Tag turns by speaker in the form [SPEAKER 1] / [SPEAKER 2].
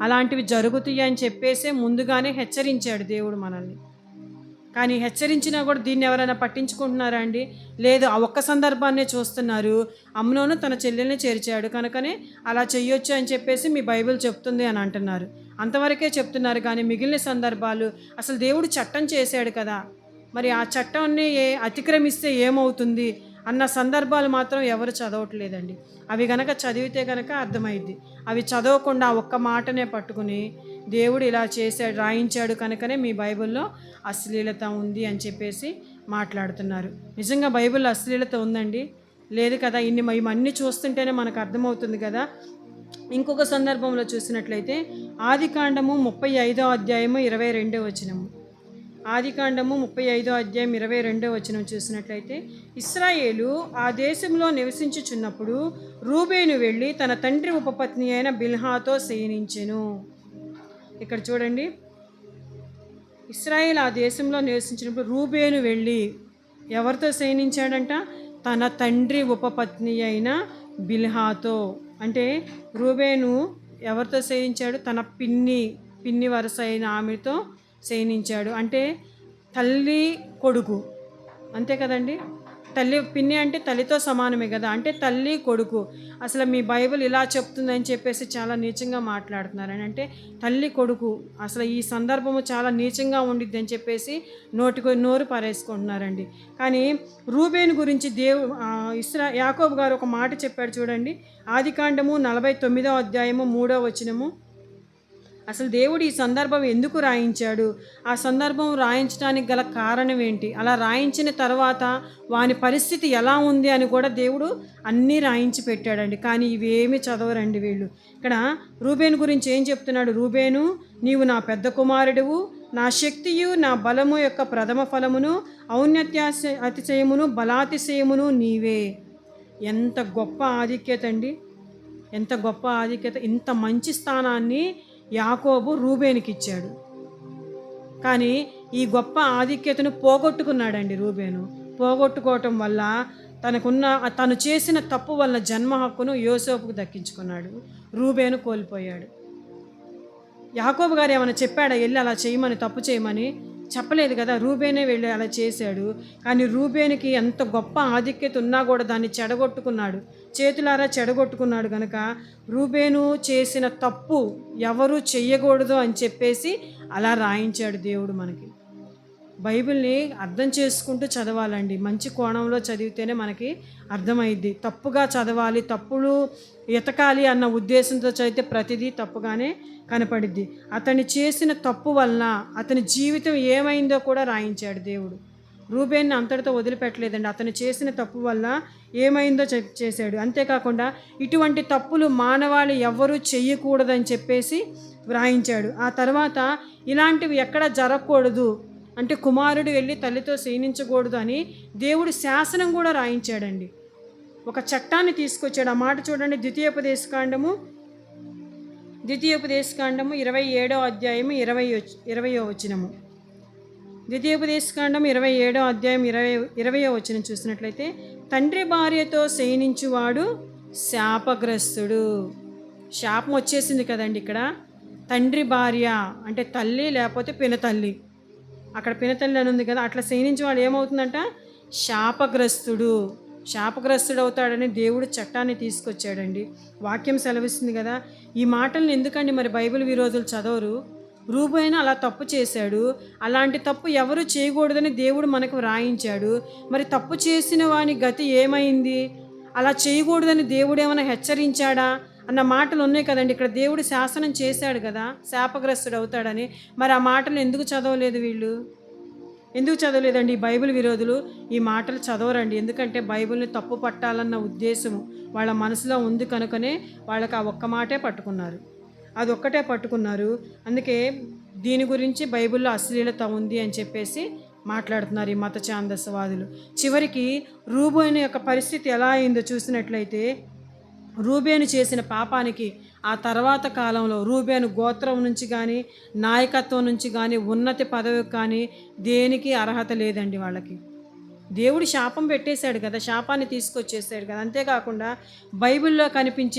[SPEAKER 1] అలాంటివి జరుగుతాయి అని చెప్పేసే ముందుగానే హెచ్చరించాడు దేవుడు మనల్ని. కానీ హెచ్చరించినా కూడా దీన్ని ఎవరైనా పట్టించుకుంటున్నారా అండి? లేదు ఆ ఒక్క సందర్భాన్నే చూస్తున్నారు. అమ్నోను తన చెల్లెల్ని చేర్చాడు. కనుకనే అలా చెయ్యొచ్చు అని చెప్పేసి మీ బైబిల్ చెప్తుంది అని అంటున్నారు. అంతవరకే చెప్తున్నారు కానీ మిగిలిన సందర్భాలు అసలు దేవుడు చట్టం చేశాడు కదా. మరి ఆ చట్టాన్ని ఏ అతిక్రమిస్తే ఏమవుతుంది? అన్న సందర్భాలు మాత్రం ఎవరు చదవట్లేదండి. అవి గనక చదివితే గనక అర్థమైద్ది. అవి చదవకుండా ఒక్క మాటనే పట్టుకుని దేవుడు ఇలా చేశాడు రాయించాడు కనుకనే మీ బైబిల్లో అశ్లీలత ఉంది అని చెప్పేసి మాట్లాడుతున్నారు. నిజంగా బైబిల్లో అశ్లీలత ఉందండి? లేదు కదా? ఇన్ని ఇవన్నీ చూస్తుంటేనే మనకు అర్థమవుతుంది కదా? ఇంకొక సందర్భంలో చూసినట్లయితే ఆది కాండము ముప్పై ఐదో అధ్యాయము ఇరవై రెండో వచనము. ఆదికాండము ముప్పై ఐదో అధ్యాయం ఇరవై రెండో వచనం చూసినట్లయితే ఇస్రాయేలు ఆ దేశంలో నివసించుచున్నప్పుడు రూబేను వెళ్ళి తన తండ్రి ఉపపత్ని అయిన బిల్హాతో శయనించెను. ఇక్కడ చూడండి. ఇస్రాయేల్ ఆ దేశంలో నివసించినప్పుడు రూబేను వెళ్ళి ఎవరితో శయనించాడంట? తన తండ్రి ఉపపత్ని అయిన బిల్హాతో. అంటే రూబేను ఎవరితో శయించాడు తన పిన్ని పిన్ని వరుస అయిన ఆమెతో శయనించాడు. అంటే తల్లి కొడుకు. అంతే కదండి? తల్లి పిన్ని అంటే తల్లితో సమానమే కదా? అంటే తల్లి కొడుకు. అసలు మీ బైబిల్ ఇలా చెప్తుందని చెప్పేసి చాలా నీచంగా మాట్లాడుతున్నారని. అంటే తల్లి కొడుకు. అసలు ఈ సందర్భము చాలా నీచంగా ఉండిద్ది అని చెప్పేసి నోటికి నోరు పారేసుకుంటున్నారండి. కానీ రూబేన్ గురించి దేవు ఇస్రా యాకోబు గారు ఒక మాట చెప్పాడు చూడండి. ఆదికాండము నలభై తొమ్మిదో అధ్యాయము మూడో వచనము. అసలు దేవుడు ఈ సందర్భం ఎందుకు రాయించాడు? ఆ సందర్భం రాయించడానికి గల కారణం ఏంటి? అలా రాయించిన తర్వాత వాని పరిస్థితి ఎలా ఉంది అని కూడా దేవుడు అన్నీ రాయించి పెట్టాడండి. కానీ ఇవేమి చదవరండి వీళ్ళు. ఇక్కడ రూబేను గురించి ఏం చెప్తున్నాడు? రూబేను నీవు నా పెద్ద కుమారుడువు నా శక్తియు నా బలము యొక్క ప్రథమ ఫలమును ఔన్నత్యాశ అతిశయమును బలాతిశయమును నీవే. ఎంత గొప్ప ఆధిక్యత అండి. ఎంత గొప్ప ఆధిక్యత. ఇంత మంచి స్థానాన్ని యాకోబు రూబేనికిచ్చాడు. కానీ ఈ గొప్ప ఆధిక్యతను పోగొట్టుకున్నాడండి రూబేను. పోగొట్టుకోవటం వల్ల తనకున్న తను చేసిన తప్పు వల్ల జన్మ హక్కును యోసేపుకు దక్కించుకున్నాడు. రూబేను కోల్పోయాడు. యాకోబు గారు ఏమైనా చెప్పాడా? వెళ్ళి అలా చేయమని తప్పు చేయమని? చెప్పలేదు కదా రూబేనే వెళ్ళి అలా చేశాడు. కానీ రూబేనికి ఎంత గొప్ప ఆధిక్యత ఉన్నా కూడా దాన్ని చెడగొట్టుకున్నాడు. చేతులారా చెడగొట్టుకున్నాడు కనుక రూబేను చేసిన తప్పు ఎవరు చెయ్యకూడదు అని చెప్పేసి అలా రాయించాడు దేవుడు మనకి. బైబిల్ని అర్థం చేసుకుంటూ చదవాలండి. మంచి కోణంలో చదివితేనే మనకి అర్థమైద్ది. తప్పుగా చదవాలి తప్పులు ఎతకాలి అన్న ఉద్దేశంతో చదివితే ప్రతిదీ తప్పుగానే కనపడిద్ది. అతని చేసిన తప్పు వలన అతని జీవితం ఏమైందో కూడా రాయించాడు దేవుడు. రూబేన్ని అంతటితో వదిలిపెట్టలేదండి. అతను చేసిన తప్పు వల్ల ఏమైందో చెప్ చేశాడు. అంతేకాకుండా ఇటువంటి తప్పులు మానవాళి ఎవ్వరూ చెయ్యకూడదని చెప్పేసి వ్రాయించాడు. ఆ తర్వాత ఇలాంటివి ఎక్కడ జరగకూడదు అంటే కుమారుడు వెళ్ళి తల్లితో శయనించకూడదు అని దేవుడు శాసనం కూడా రాయించాడండి. ఒక చట్టాన్ని తీసుకొచ్చాడు. ఆ మాట చూడండి. ద్వితీయోపదేశకాండము ద్వితీయోపదేశకాండము ఇరవై ఏడో అధ్యాయము ఇరవై ఇరవయో వచనము. ద్వితీయోపదేశకాండం ఇరవై ఏడో అధ్యాయం ఇరవై ఇరవయో వచనం చూసినట్లయితే తండ్రి భార్యతో శయనించువాడు శాపగ్రస్తుడు. శాపం వచ్చేసింది కదండి ఇక్కడ. తండ్రి భార్య అంటే తల్లి లేకపోతే పినతల్లి. అక్కడ పినతల్లి అని ఉంది కదా అట్లా శయనించి వాడు ఏమవుతుందంట? శాపగ్రస్తుడు. శాపగ్రస్తుడు అవుతాడని దేవుడు చట్టాన్ని తీసుకొచ్చాడండి. వాక్యం సెలవిస్తుంది కదా ఈ మాటలను ఎందుకండి మరి బైబిల్ విరోధులు చదవరు? రూబైన అలా తప్పు చేశాడు. అలాంటి తప్పు ఎవరు చేయకూడదని దేవుడు మనకు వ్రాయించాడు. మరి తప్పు చేసిన వాని గతి ఏమైంది? అలా చేయకూడదని దేవుడు ఏమైనా హెచ్చరించాడా? అన్న మాటలు ఉన్నాయి కదండి. ఇక్కడ దేవుడు శాసనం చేశాడు కదా శాపగ్రస్తుడు అవుతాడని. మరి ఆ మాటలు ఎందుకు చదవలేదు వీళ్ళు? ఎందుకు చదవలేదండి ఈ బైబిల్ విరోధులు? ఈ మాటలు చదవరండి. ఎందుకంటే బైబిల్ని తప్పు పట్టాలన్న ఉద్దేశము వాళ్ళ మనసులో ఉంది కనుకనే వాళ్ళకి ఆ ఒక్క మాటే పట్టుకున్నారు. అది ఒక్కటే పట్టుకున్నారు. అందుకే దీని గురించి బైబిల్లో అశ్లీలత ఉంది అని చెప్పేసి మాట్లాడుతున్నారు ఈ మత ఛాందస్వాదులు. చివరికి రూబోయిన యొక్క పరిస్థితి ఎలా అయిందో చూసినట్లయితే రూబేను చేసిన పాపానికి ఆ తర్వాత కాలంలో రూబేను గోత్రం నుంచి కానీ నాయకత్వం నుంచి కానీ ఉన్నతి పదవికి కానీ దేనికి అర్హత లేదండి వాళ్ళకి. దేవుడు శాపం పెట్టేశాడు కదా శాపాన్ని తీసుకొచ్చేసాడు కదా. అంతేకాకుండా బైబిల్లో కనిపించే